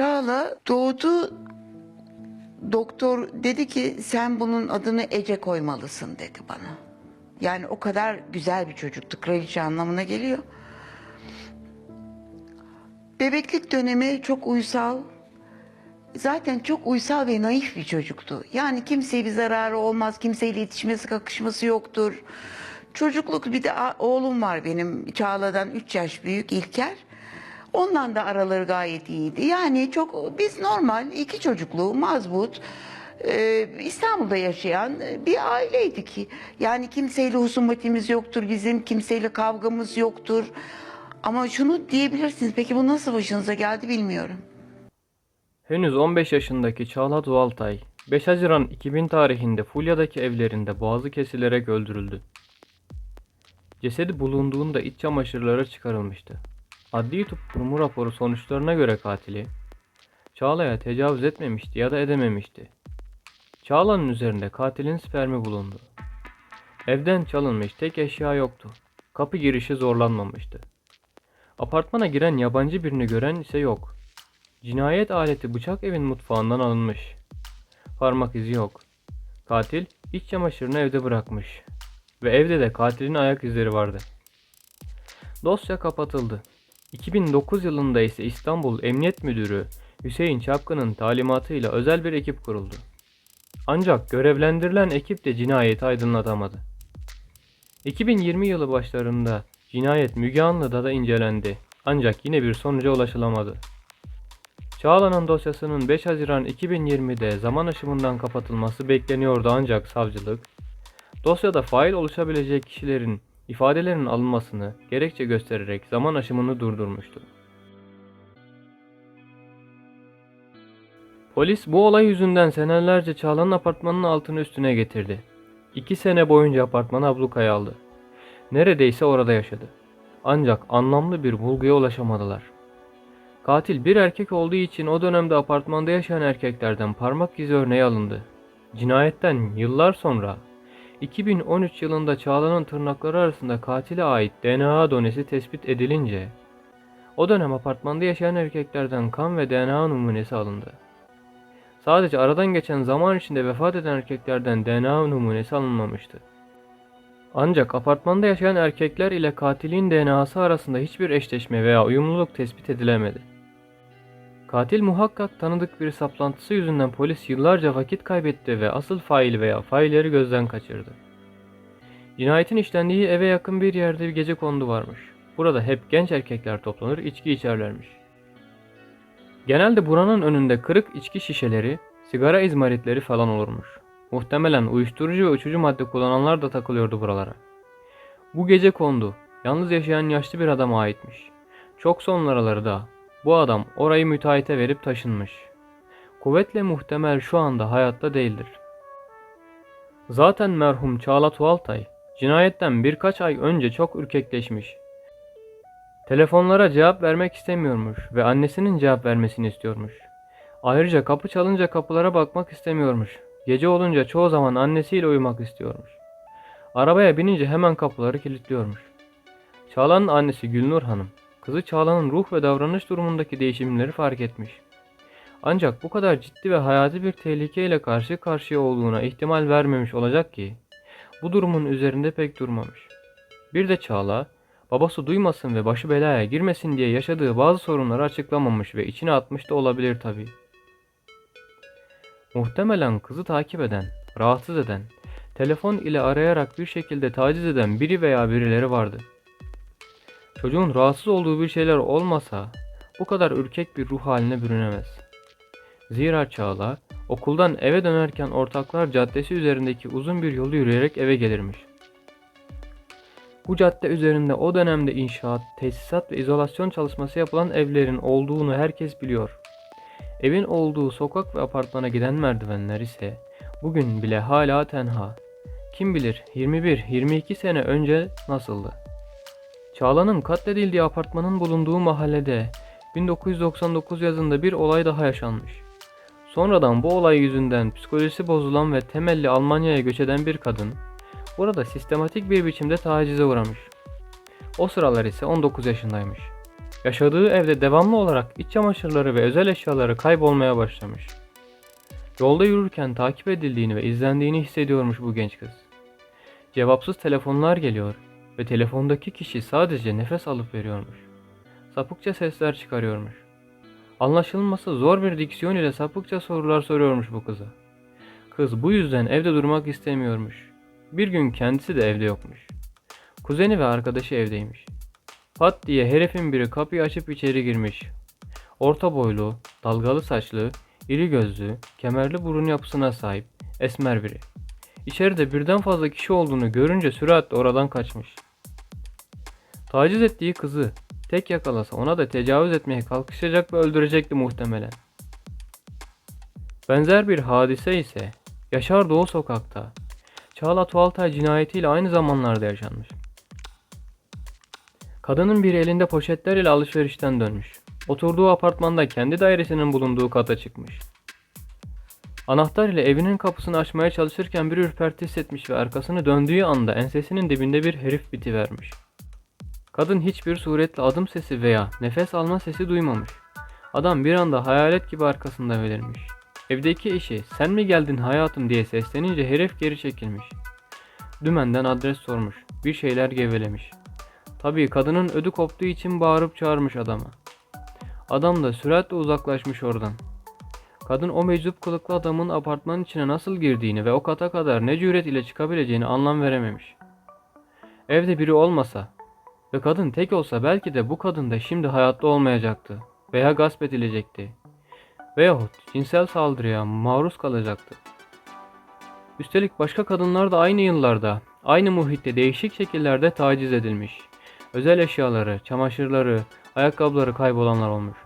Çağla doğdu. Doktor dedi ki sen bunun adını Ece koymalısın dedi bana. Yani o kadar güzel bir çocuktu. Kraliçe anlamına geliyor. Bebeklik dönemi çok uysal. Zaten çok uysal ve naif bir çocuktu. Yani kimseye bir zararı olmaz, kimseyle iletişmesi, kakışması yoktur. Çocukluk bir de oğlum var benim Çağla'dan 3 yaş büyük İlker. Ondan da araları gayet iyiydi. Yani çok biz normal iki çocuklu mazbut e, İstanbul'da yaşayan e, bir aileydik. Yani kimseyle husumetimiz yoktur bizim, kimseyle kavgamız yoktur. Ama şunu diyebilirsiniz, peki bu nasıl başınıza geldi bilmiyorum. Henüz 15 yaşındaki Çağla Dualtay, 5 Haziran 2000 tarihinde Fulya'daki evlerinde boğazı kesilerek öldürüldü. Cesedi bulunduğunda iç çamaşırları çıkarılmıştı. Adli kurumu raporu sonuçlarına göre katili, Çağla'ya tecavüz etmemişti ya da edememişti. Çağla'nın üzerinde katilin spermi bulundu. Evden çalınmış tek eşya yoktu. Kapı girişi zorlanmamıştı. Apartmana giren yabancı birini gören ise yok. Cinayet aleti bıçak evin mutfağından alınmış. Parmak izi yok. Katil iç çamaşırını evde bırakmış. Ve evde de katilin ayak izleri vardı. Dosya kapatıldı. 2009 yılında ise İstanbul Emniyet Müdürü Hüseyin Çapkın'ın talimatıyla özel bir ekip kuruldu. Ancak görevlendirilen ekip de cinayeti aydınlatamadı. 2020 yılı başlarında cinayet Müge Anlı'da da incelendi. Ancak yine bir sonuca ulaşılamadı. Çağla'nın dosyasının 5 Haziran 2020'de zaman aşımından kapatılması bekleniyordu ancak savcılık, dosyada fail oluşabilecek kişilerin ifadelerinin alınmasını gerekçe göstererek zaman aşımını durdurmuştu. Polis bu olay yüzünden senelerce Çağla'nın apartmanının altını üstüne getirdi. İki sene boyunca apartmanı ablukaya aldı. Neredeyse orada yaşadı. Ancak anlamlı bir bulguya ulaşamadılar. Katil bir erkek olduğu için o dönemde apartmanda yaşayan erkeklerden parmak izi örneği alındı. Cinayetten yıllar sonra 2013 yılında Çağla'nın tırnakları arasında katile ait DNA donesi tespit edilince o dönem apartmanda yaşayan erkeklerden kan ve DNA numunesi alındı. Sadece aradan geçen zaman içinde vefat eden erkeklerden DNA numunesi alınmamıştı. Ancak apartmanda yaşayan erkekler ile katilin DNA'sı arasında hiçbir eşleşme veya uyumluluk tespit edilemedi. Katil muhakkak tanıdık bir saplantısı yüzünden polis yıllarca vakit kaybetti ve asıl fail veya failleri gözden kaçırdı. Cinayetin işlendiği eve yakın bir yerde bir gece kondu varmış. Burada hep genç erkekler toplanır, içki içerlermiş. Genelde buranın önünde kırık içki şişeleri, sigara izmaritleri falan olurmuş. Muhtemelen uyuşturucu ve uçucu madde kullananlar da takılıyordu buralara. Bu gece kondu. Yalnız yaşayan yaşlı bir adama aitmiş. Çok sonraları da bu adam orayı müteahhite verip taşınmış. Kuvvetle muhtemel şu anda hayatta değildir. Zaten merhum Çağla Tuğaltay cinayetten birkaç ay önce çok ürkekleşmiş. Telefonlara cevap vermek istemiyormuş ve annesinin cevap vermesini istiyormuş. Ayrıca kapı çalınca kapılara bakmak istemiyormuş. Gece olunca çoğu zaman annesiyle uyumak istiyormuş. Arabaya binince hemen kapıları kilitliyormuş. Çağla'nın annesi Gülnur Hanım, kızı Çağla'nın ruh ve davranış durumundaki değişimleri fark etmiş. Ancak bu kadar ciddi ve hayati bir tehlikeyle karşı karşıya olduğuna ihtimal vermemiş olacak ki, bu durumun üzerinde pek durmamış. Bir de Çağla, babası duymasın ve başı belaya girmesin diye yaşadığı bazı sorunları açıklamamış ve içine atmış da olabilir tabii. Muhtemelen kızı takip eden, rahatsız eden, telefon ile arayarak bir şekilde taciz eden biri veya birileri vardı. Çocuğun rahatsız olduğu bir şeyler olmasa bu kadar ürkek bir ruh haline bürünemez. Zira Çağla okuldan eve dönerken Ortaklar Caddesi üzerindeki uzun bir yolu yürüyerek eve gelirmiş. Bu cadde üzerinde o dönemde inşaat, tesisat ve izolasyon çalışması yapılan evlerin olduğunu herkes biliyor. Evin olduğu sokak ve apartmana giden merdivenler ise bugün bile hala tenha. Kim bilir 21-22 sene önce nasıldı? Çağla'nın katledildiği apartmanın bulunduğu mahallede 1999 yazında bir olay daha yaşanmış. Sonradan bu olay yüzünden psikolojisi bozulan ve temelli Almanya'ya göç eden bir kadın burada sistematik bir biçimde tacize uğramış. O sıralar ise 19 yaşındaymış. Yaşadığı evde devamlı olarak iç çamaşırları ve özel eşyaları kaybolmaya başlamış. Yolda yürürken takip edildiğini ve izlendiğini hissediyormuş bu genç kız. Cevapsız telefonlar geliyor ve telefondaki kişi sadece nefes alıp veriyormuş. Sapıkça sesler çıkarıyormuş. Anlaşılması zor bir diksiyon ile sapıkça sorular soruyormuş bu kıza. Kız bu yüzden evde durmak istemiyormuş. Bir gün kendisi de evde yokmuş. Kuzeni ve arkadaşı evdeymiş. Pat diye herifin biri kapıyı açıp içeri girmiş. Orta boylu, dalgalı saçlı, iri gözlü, kemerli burun yapısına sahip, esmer biri. İçeride birden fazla kişi olduğunu görünce süratle oradan kaçmış. Taciz ettiği kızı tek yakalasa ona da tecavüz etmeye kalkışacak ve öldürecekti muhtemelen. Benzer bir hadise ise Yaşar Doğu sokakta Çağla Tuğaltay cinayetiyle aynı zamanlarda yaşanmış. Kadının biri elinde poşetler ile alışverişten dönmüş. Oturduğu apartmanda kendi dairesinin bulunduğu kata çıkmış. Anahtar ile evinin kapısını açmaya çalışırken bir ürperti hissetmiş ve arkasını döndüğü anda ensesinin dibinde bir herif bitivermiş. Kadın hiçbir suretle adım sesi veya nefes alma sesi duymamış. Adam bir anda hayalet gibi arkasında belirmiş. Evdeki eşi sen mi geldin hayatım diye seslenince herif geri çekilmiş. Dümenden adres sormuş. Bir şeyler gevelemiş. Tabii kadının ödü koptuğu için bağırıp çağırmış adama. Adam da süratle uzaklaşmış oradan. Kadın o meczup kılıklı adamın apartmanın içine nasıl girdiğini ve o kata kadar ne cüret ile çıkabileceğini anlam verememiş. Evde biri olmasa ve kadın tek olsa belki de bu kadın da şimdi hayatta olmayacaktı veya gasp edilecekti. Veyahut cinsel saldırıya maruz kalacaktı. Üstelik başka kadınlar da aynı yıllarda, aynı muhitte değişik şekillerde taciz edilmiş. Özel eşyaları, çamaşırları, ayakkabıları kaybolanlar olmuş.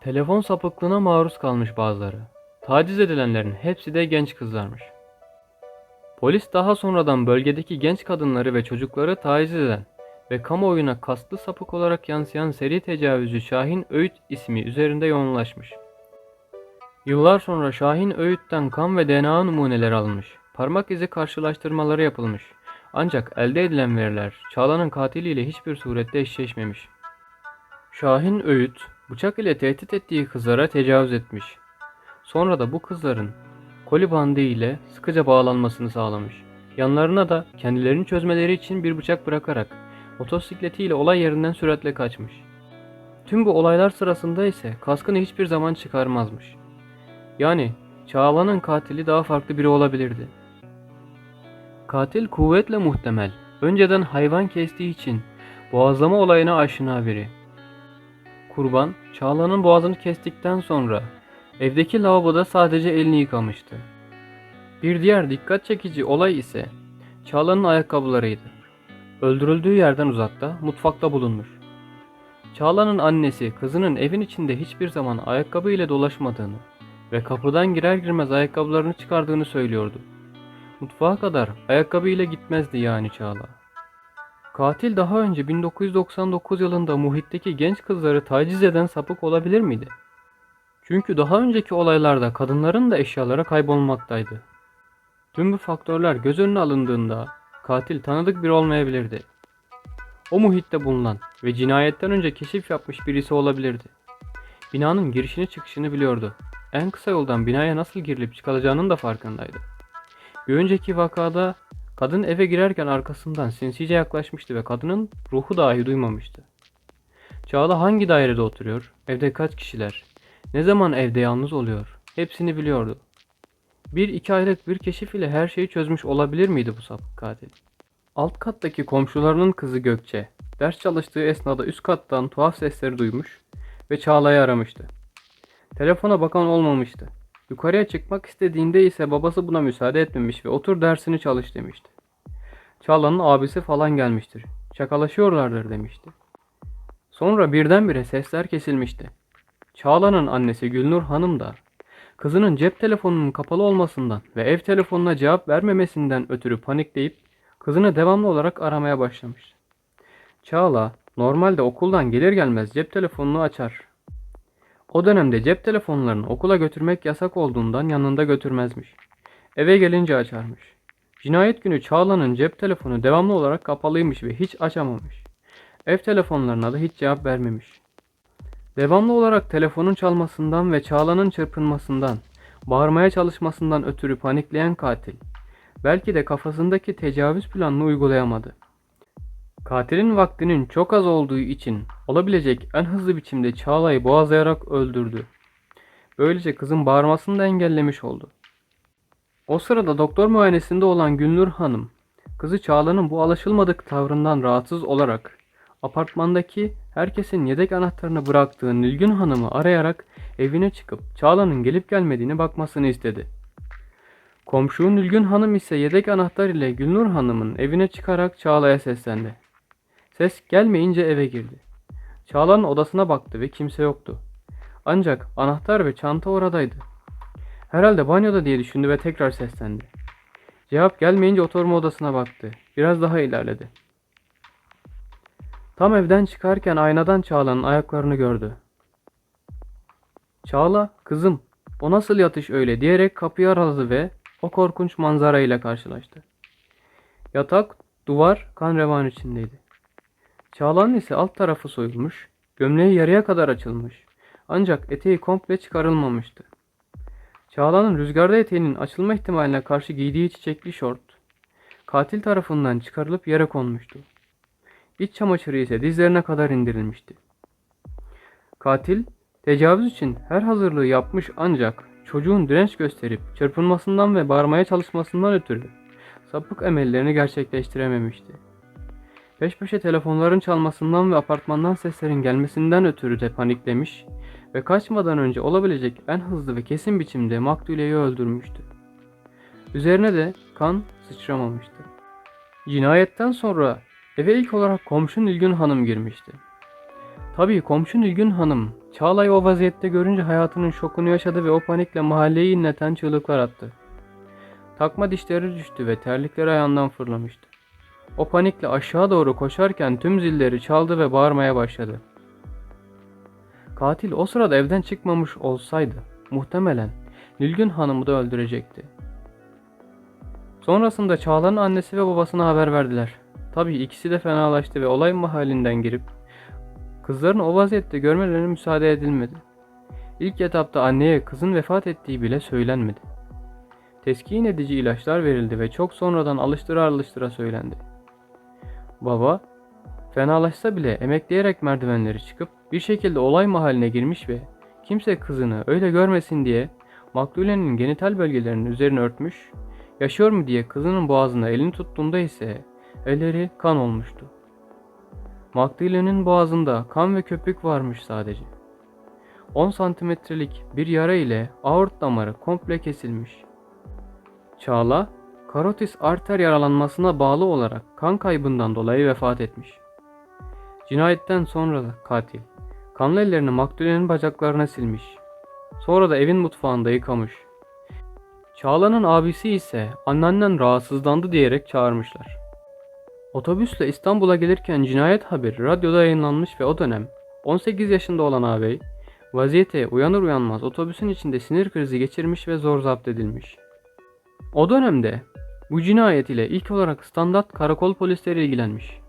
Telefon sapıklığına maruz kalmış bazıları. Taciz edilenlerin hepsi de genç kızlarmış. Polis daha sonradan bölgedeki genç kadınları ve çocukları taciz eden ve kamuoyuna kastlı sapık olarak yansıyan seri tecavüzcü Şahin Öğüt ismi üzerinde yoğunlaşmış. Yıllar sonra Şahin Öğüt'ten kan ve DNA numuneleri alınmış. Parmak izi karşılaştırmaları yapılmış. Ancak elde edilen veriler Çağla'nın katiliyle hiçbir surette eşleşmemiş. Şahin Öğüt, bıçak ile tehdit ettiği kızlara tecavüz etmiş. Sonra da bu kızların koli bandı ile sıkıca bağlanmasını sağlamış. Yanlarına da kendilerini çözmeleri için bir bıçak bırakarak motosikletiyle olay yerinden süratle kaçmış. Tüm bu olaylar sırasında ise kaskını hiçbir zaman çıkarmazmış. Yani Çağla'nın katili daha farklı biri olabilirdi. Katil kuvvetle muhtemel. Önceden hayvan kestiği için boğazlama olayına aşina biri. Kurban Çağla'nın boğazını kestikten sonra evdeki lavaboda sadece elini yıkamıştı. Bir diğer dikkat çekici olay ise Çağla'nın ayakkabılarıydı. Öldürüldüğü yerden uzakta mutfakta bulunmuş. Çağla'nın annesi kızının evin içinde hiçbir zaman ayakkabı ile dolaşmadığını ve kapıdan girer girmez ayakkabılarını çıkardığını söylüyordu. Mutfağa kadar ayakkabı ile gitmezdi yani Çağla. Katil daha önce 1999 yılında muhitteki genç kızları taciz eden sapık olabilir miydi? Çünkü daha önceki olaylarda kadınların da eşyalara kaybolmaktaydı. Tüm bu faktörler göz önüne alındığında katil tanıdık biri olmayabilirdi. O muhitte bulunan ve cinayetten önce keşif yapmış birisi olabilirdi. Binanın girişini çıkışını biliyordu. En kısa yoldan binaya nasıl girilip çıkılacağının da farkındaydı. Bir önceki vakada kadın eve girerken arkasından sinsice yaklaşmıştı ve kadının ruhu dahi duymamıştı. Çağla hangi dairede oturuyor, evde kaç kişiler, ne zaman evde yalnız oluyor, hepsini biliyordu. Bir iki aylık bir keşif ile her şeyi çözmüş olabilir miydi bu sapık katil? Alt kattaki komşularının kızı Gökçe, ders çalıştığı esnada üst kattan tuhaf sesleri duymuş ve Çağla'yı aramıştı. Telefona bakan olmamıştı. Yukarıya çıkmak istediğinde ise babası buna müsaade etmemiş ve otur dersini çalış demişti. Çağla'nın abisi falan gelmiştir. Şakalaşıyorlardır demişti. Sonra birdenbire sesler kesilmişti. Çağla'nın annesi Gülnur Hanım da kızının cep telefonunun kapalı olmasından ve ev telefonuna cevap vermemesinden ötürü panikleyip kızını devamlı olarak aramaya başlamış. Çağla normalde okuldan gelir gelmez cep telefonunu açar. O dönemde cep telefonlarını okula götürmek yasak olduğundan yanında götürmezmiş. Eve gelince açarmış. Cinayet günü Çağla'nın cep telefonu devamlı olarak kapalıymış ve hiç açamamış. Ev telefonlarına da hiç cevap vermemiş. Devamlı olarak telefonun çalmasından ve Çağla'nın çırpınmasından, bağırmaya çalışmasından ötürü panikleyen katil, belki de kafasındaki tecavüz planını uygulayamadı. Katilin vaktinin çok az olduğu için olabilecek en hızlı biçimde Çağla'yı boğazlayarak öldürdü. Böylece kızın bağırmasını da engellemiş oldu. O sırada doktor muayenesinde olan Gülnur Hanım, kızı Çağla'nın bu alışılmadık tavrından rahatsız olarak apartmandaki herkesin yedek anahtarını bıraktığı Nilgün Hanım'ı arayarak evine çıkıp Çağla'nın gelip gelmediğine bakmasını istedi. Komşu Nilgün Hanım ise yedek anahtar ile Gülnur Hanım'ın evine çıkarak Çağla'ya seslendi. Ses gelmeyince eve girdi. Çağla'nın odasına baktı ve kimse yoktu. Ancak anahtar ve çanta oradaydı. Herhalde banyoda diye düşündü ve tekrar seslendi. Cevap gelmeyince oturma odasına baktı. Biraz daha ilerledi. Tam evden çıkarken aynadan Çağla'nın ayaklarını gördü. Çağla, kızım, o nasıl yatış öyle diyerek kapıyı araladı ve o korkunç manzara ile karşılaştı. Yatak, duvar kan revan içindeydi. Çağla'nın ise alt tarafı soyulmuş, gömleği yarıya kadar açılmış. Ancak eteği komple çıkarılmamıştı. Çağla'nın rüzgarda eteğinin açılma ihtimaline karşı giydiği çiçekli şort, katil tarafından çıkarılıp yere konmuştu. İç çamaşırı ise dizlerine kadar indirilmişti. Katil, tecavüz için her hazırlığı yapmış ancak çocuğun direnç gösterip çırpınmasından ve bağırmaya çalışmasından ötürü sapık emellerini gerçekleştirememişti. Peş peşe telefonların çalmasından ve apartmandan seslerin gelmesinden ötürü de paniklemiş ve kaçmadan önce olabilecek en hızlı ve kesin biçimde Maktule'yi öldürmüştü. Üzerine de kan sıçramamıştı. Cinayetten sonra eve ilk olarak komşu Nilgün Hanım girmişti. Tabii komşu Nilgün Hanım Çağla'yı o vaziyette görünce hayatının şokunu yaşadı ve o panikle mahalleyi inleten çığlıklar attı. Takma dişleri düştü ve terlikleri ayağından fırlamıştı. O panikle aşağı doğru koşarken tüm zilleri çaldı ve bağırmaya başladı. Katil o sırada evden çıkmamış olsaydı muhtemelen Nilgün Hanım'ı da öldürecekti. Sonrasında Çağla'nın annesi ve babasına haber verdiler. Tabii ikisi de fenalaştı ve olay mahallinden girip kızların o vaziyette görmelerine müsaade edilmedi. İlk etapta anneye kızın vefat ettiği bile söylenmedi. Teskin edici ilaçlar verildi ve çok sonradan alıştıra alıştıra söylendi. Baba, fenalaşsa bile emekleyerek merdivenleri çıkıp bir şekilde olay mahalline girmiş ve kimse kızını öyle görmesin diye Maktule'nin genital bölgelerinin üzerine örtmüş, yaşıyor mu diye kızının boğazına elini tuttuğunda ise elleri kan olmuştu. Maktule'nin boğazında kan ve köpük varmış sadece. 10 santimetrelik bir yara ile aort damarı komple kesilmiş. Çağla, karotis arter yaralanmasına bağlı olarak kan kaybından dolayı vefat etmiş. Cinayetten sonra da katil, kanlı ellerini Maktule'nin bacaklarına silmiş. Sonra da evin mutfağında yıkamış. Çağla'nın abisi ise anneannen rahatsızlandı diyerek çağırmışlar. Otobüsle İstanbul'a gelirken cinayet haberi radyoda yayınlanmış ve o dönem 18 yaşında olan ağabey vaziyete uyanır uyanmaz otobüsün içinde sinir krizi geçirmiş ve zor zapt edilmiş. O dönemde bu cinayet ile ilk olarak standart karakol polisleri ilgilenmiş.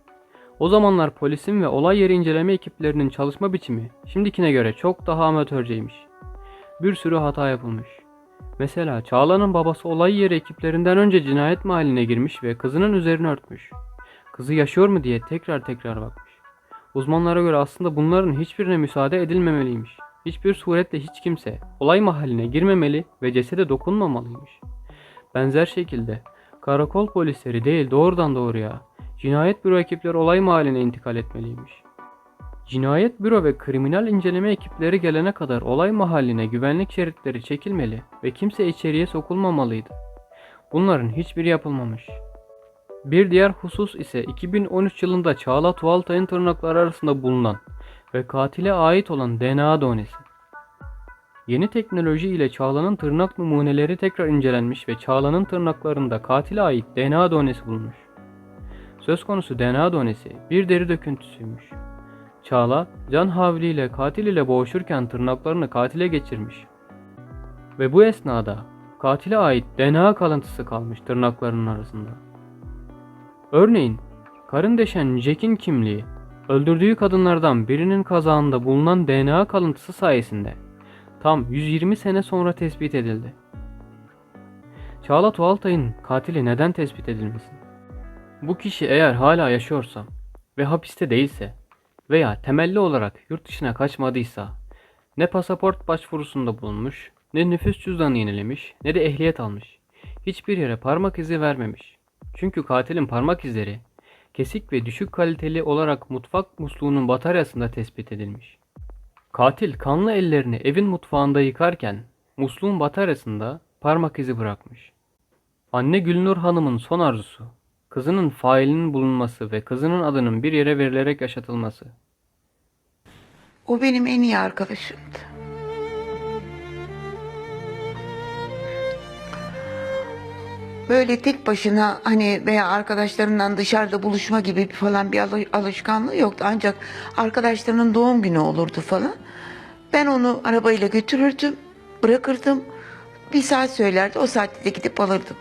O zamanlar polisin ve olay yeri inceleme ekiplerinin çalışma biçimi şimdikine göre çok daha amatörceymiş. Bir sürü hata yapılmış. Mesela Çağla'nın babası olay yeri ekiplerinden önce cinayet mahalline girmiş ve kızının üzerini örtmüş. Kızı yaşıyor mu diye tekrar tekrar bakmış. Uzmanlara göre aslında bunların hiçbirine müsaade edilmemeliymiş. Hiçbir suretle hiç kimse olay mahalline girmemeli ve cesede dokunmamalıymış. Benzer şekilde karakol polisleri değil doğrudan doğruya cinayet büro ekipleri olay mahalline intikal etmeliymiş. Cinayet büro ve kriminal inceleme ekipleri gelene kadar olay mahalline güvenlik şeritleri çekilmeli ve kimse içeriye sokulmamalıydı. Bunların hiçbiri yapılmamış. Bir diğer husus ise 2013 yılında Çağla Tuvaltay'ın tırnakları arasında bulunan ve katile ait olan DNA donesi. Yeni teknoloji ile Çağla'nın tırnak numuneleri tekrar incelenmiş ve Çağla'nın tırnaklarında katile ait DNA donesi bulunmuş. Söz konusu DNA donesi bir deri döküntüsüymüş. Çağla, can havliyle katil ile boğuşurken tırnaklarını katile geçirmiş. Ve bu esnada katile ait DNA kalıntısı kalmış tırnaklarının arasında. Örneğin, karın deşen Jack'in kimliği Öldürdüğü kadınlardan birinin kazağında bulunan DNA kalıntısı sayesinde tam 120 sene sonra tespit edildi. Çağla Tuğaltay'ın katili neden tespit edilmesin? Bu kişi eğer hala yaşıyorsa ve hapiste değilse veya temelli olarak yurt dışına kaçmadıysa ne pasaport başvurusunda bulunmuş, ne nüfus cüzdanı yenilemiş, ne de ehliyet almış. Hiçbir yere parmak izi vermemiş. Çünkü katilin parmak izleri kesik ve düşük kaliteli olarak mutfak musluğunun bataryasında tespit edilmiş. Katil kanlı ellerini evin mutfağında yıkarken musluğun bataryasında parmak izi bırakmış. Anne Gülnur Hanım'ın son arzusu kızının failinin bulunması ve kızının adının bir yere verilerek yaşatılması. O benim en iyi arkadaşımdı. Böyle tek başına hani veya arkadaşlarından dışarıda buluşma gibi falan bir alı- alışkanlığı yoktu. Ancak arkadaşlarının doğum günü olurdu falan. Ben onu arabayla götürürdüm, bırakırdım. Bir saat söylerdi, o saatte de gidip alırdım.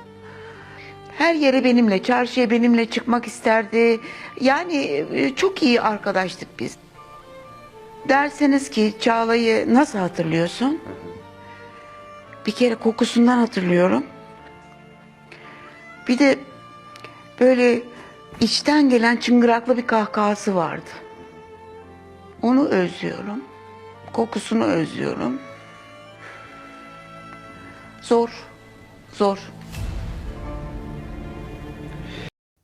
Her yere benimle, çarşıya benimle çıkmak isterdi. Yani e, çok iyi arkadaştık biz. Derseniz ki Çağla'yı nasıl hatırlıyorsun? Bir kere kokusundan hatırlıyorum. Bir de böyle içten gelen çıngıraklı bir kahkahası vardı. Onu özlüyorum. Kokusunu özlüyorum. Zor. Zor.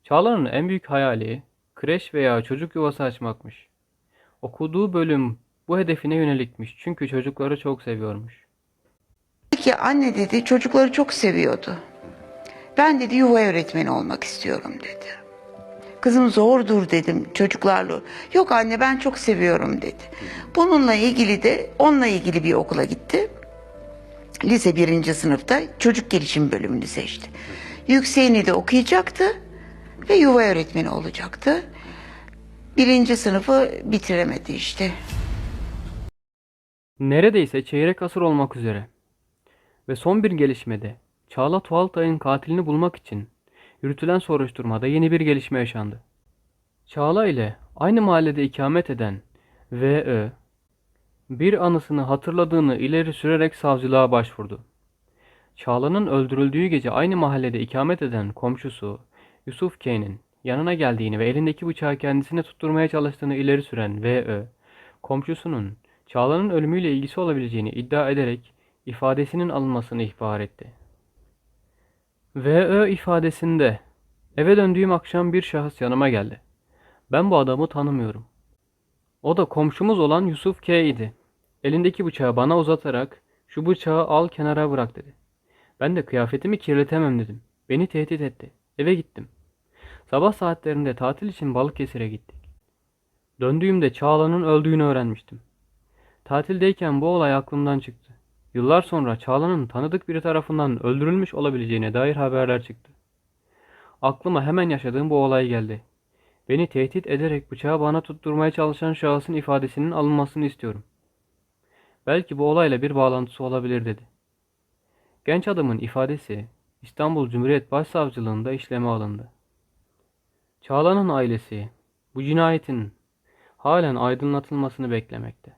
Çağla'nın en büyük hayali kreş veya çocuk yuvası açmakmış. Okuduğu bölüm bu hedefine yönelikmiş çünkü çocukları çok seviyormuş. Peki anne dedi çocukları çok seviyordu. Ben dedi yuva öğretmeni olmak istiyorum dedi. Kızım zordur dedim çocuklarla. Yok anne ben çok seviyorum dedi. Bununla ilgili de onunla ilgili bir okula gitti. Lise birinci sınıfta çocuk gelişim bölümünü seçti. Yükseğini de okuyacaktı ve yuva öğretmeni olacaktı. Birinci sınıfı bitiremedi işte. Neredeyse çeyrek asır olmak üzere. Ve son bir gelişmede Çağla Tuğaltay'ın katilini bulmak için yürütülen soruşturmada yeni bir gelişme yaşandı. Çağla ile aynı mahallede ikamet eden V.Ö. bir anısını hatırladığını ileri sürerek savcılığa başvurdu. Çağla'nın öldürüldüğü gece aynı mahallede ikamet eden komşusu Yusuf K'nin yanına geldiğini ve elindeki bıçağı kendisine tutturmaya çalıştığını ileri süren V.Ö. komşusunun Çağla'nın ölümüyle ilgisi olabileceğini iddia ederek ifadesinin alınmasını ihbar etti. V.Ö. ifadesinde eve döndüğüm akşam bir şahıs yanıma geldi. Ben bu adamı tanımıyorum. O da komşumuz olan Yusuf K idi. Elindeki bıçağı bana uzatarak şu bıçağı al kenara bırak dedi. Ben de kıyafetimi kirletemem dedim. Beni tehdit etti. Eve gittim. Sabah saatlerinde tatil için Balıkesir'e gittik. Döndüğümde Çağla'nın öldüğünü öğrenmiştim. Tatildeyken bu olay aklımdan çıktı. Yıllar sonra Çağla'nın tanıdık biri tarafından öldürülmüş olabileceğine dair haberler çıktı. Aklıma hemen yaşadığım bu olay geldi. Beni tehdit ederek bıçağı bana tutturmaya çalışan şahısın ifadesinin alınmasını istiyorum. Belki bu olayla bir bağlantısı olabilir dedi. Genç adamın ifadesi İstanbul Cumhuriyet Başsavcılığında işleme alındı. Çağla'nın ailesi bu cinayetin halen aydınlatılmasını beklemekte.